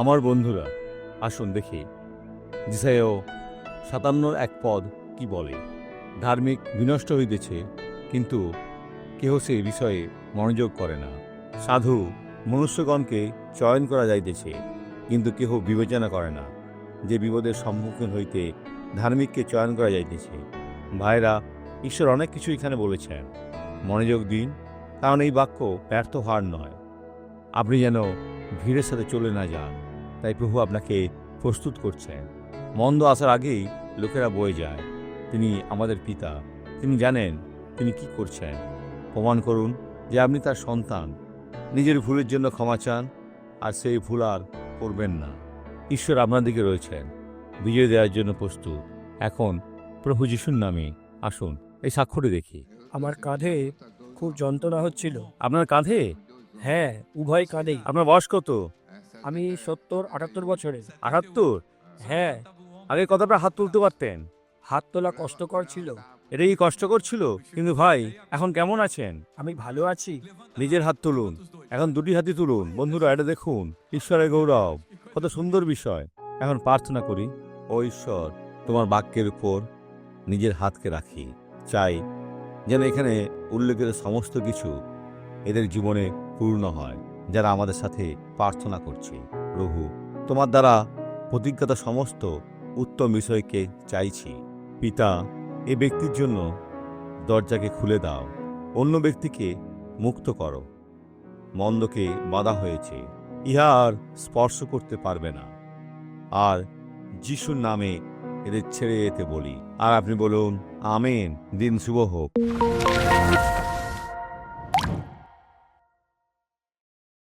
আমার বন্ধুরা, আসুন দেখি। দিশায়ও সাতান্নর এক পদ কি বলে? ধার্মিক বিনষ্ট হইতেছে, কিন্তু কেহ সে বিষয়ে মনোযোগ করে না। সাধু মনুষ্যগণকে চয়ন করা যাইতেছে, কিন্তু কেহ বিবেচনা করে না। যে বিপদের সম্মুখীন হইতে ধার্মিককে চয়ন করা যাইতেছে। ভাইরা, ঈশ্বর অনেক কিছু এখানে বলেছেন। মনোযোগ দিন, কারণ এই বাক্য ব্যর্থ হওয়ার নয়। আপনি যেন ভিড়ের সাথে চলে না যান। তাই প্রভু আপনাকে প্রস্তুত করছেন। মন্দ আসার আগেই লোকেরা বয়ে যায়। তিনি আমাদের পিতা। তিনি জানেন তিনি কি করছেন। প্রমাণ করুন যে আপনি তার সন্তান। নিজের ভুলের জন্য ক্ষমা চান আর সেই ভুল আর করবেন না। ঈশ্বর আপনার দিকে রয়েছেন। বিজয় দেওয়ার জন্য প্রস্তুত। এখন প্রভু যিশুর নামে আসুন এই সাক্ষ্যটি দেখি। আমার কাঁধে খুব যন্ত্রণা হচ্ছিল। আপনার কাঁধে? হ্যাঁ উভয় কাঁধেই। আপনার বয়স কত? আমি সত্তর আটাত্তর বছরের। আটাত্তর? হ্যাঁ। আগে কতটা হাত তুলতে পারতেন। হাত তোলা কষ্টকর ছিল। এটা কি কষ্টকর ছিল? কিন্তু ভাই এখন কেমন আছেন? আমি ভালো আছি। নিজের হাত তুলুন। এখন দুটি হাতই তুলুন। বন্ধুরা এটা দেখুন। ঈশ্বরের গৌরব। কত সুন্দর বিষয়। এখন প্রার্থনা করি ও ঈশ্বর তোমার বাক্যের উপর নিজের হাতকে রাখি। চাই যেন এখানে উল্লেখিত সমস্ত কিছু এদের জীবনে পূর্ণ হয়। যারা আমাদের সাথে প্রার্থনা করছে। প্রভু তোমার দ্বারা প্রতিজ্ঞাত সমস্ত উত্তম বিষয়কে চাইছি। পিতা, এ ব্যক্তির জন্য দরজাকে খুলে দাও। অন্য ব্যক্তিকে মুক্ত করো। মন্দকে বাধা হয়েছে। ইহা আর স্পর্শ করতে পারবে না। আর যিশুর নামে এদের ছেড়ে যেতে বলি। আর আপনি বলুন, আমেন। দিন শুভ হোক।